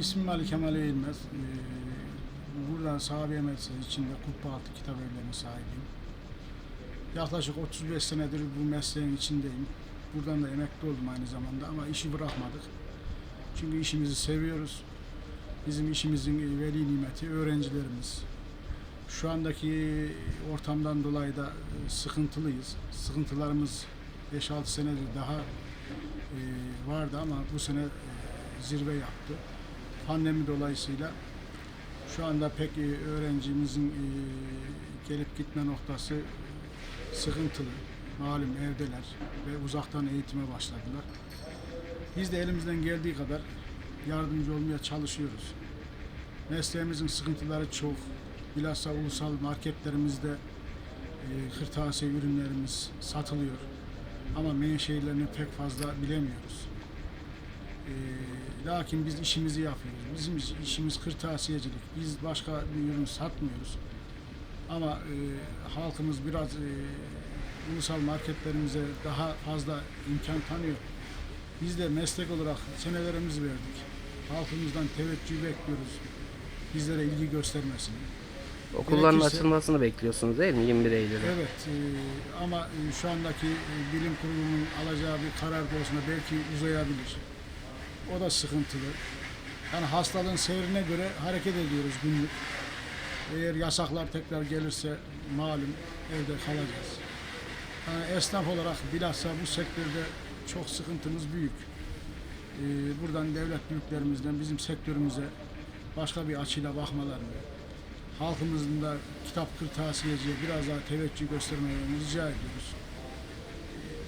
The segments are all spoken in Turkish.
İsmim Ali Kemal Eğilmez. Ee, Burada Sahabe Medresesi içinde Kubbe Altı kitap evlerinin sahibiyim. Yaklaşık 35 senedir bu mesleğin içindeyim. Buradan da emekli oldum aynı zamanda ama işi bırakmadık. Çünkü işimizi seviyoruz. Bizim işimizin veli nimeti öğrencilerimiz. Şu andaki ortamdan dolayı da e, sıkıntılıyız. Sıkıntılarımız 5-6 senedir daha e, vardı ama bu sene e, zirve yaptı. Pandemi dolayısıyla şu anda pek e, öğrencimizin e, gelip gitme noktası sıkıntılı. Malum evdeler ve uzaktan eğitime başladılar. Biz de elimizden geldiği kadar yardımcı olmaya çalışıyoruz. Mesleğimizin sıkıntıları çok. Bilhassa ulusal marketlerimizde e, kırtasiye ürünlerimiz satılıyor. Ama menşeilerini pek fazla bilemiyoruz. E, lakin biz işimizi yapıyoruz. Bizim iş- işimiz kırtasiyecilik. Biz başka bir ürün satmıyoruz. Ama e, halkımız biraz e, ulusal marketlerimize daha fazla imkan tanıyor. Biz de meslek olarak senelerimizi verdik. Halkımızdan teveccüh bekliyoruz. Bizlere ilgi göstermesini. Okulların Gerekirse- açılmasını bekliyorsunuz değil mi 21 Eylül'de? Evet e, ama e, şu andaki e, bilim kurulunun alacağı bir karar doğrusunda belki uzayabilir. O da sıkıntılı. Yani hastalığın seyrine göre hareket ediyoruz günlük. Eğer yasaklar tekrar gelirse malum evde kalacağız. Yani esnaf olarak bilhassa bu sektörde çok sıkıntımız büyük. E, buradan devlet büyüklerimizden bizim sektörümüze başka bir açıyla bakmalarını, halkımızın da kitap kırtasiyeciye biraz daha teveccüh göstermelerini rica ediyoruz.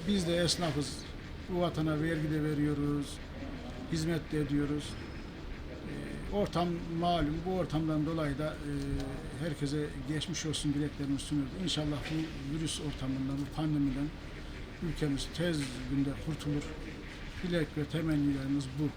Biz de esnafız. Bu vatana vergi de veriyoruz. Hizmet de ediyoruz. Ee, Ortam malum. Bu ortamdan dolayı da e, herkese geçmiş olsun dileklerimi sunuyoruz. İnşallah bu virüs ortamından, bu pandemiden ülkemiz tez günde kurtulur. Dilek ve temennilerimiz bu.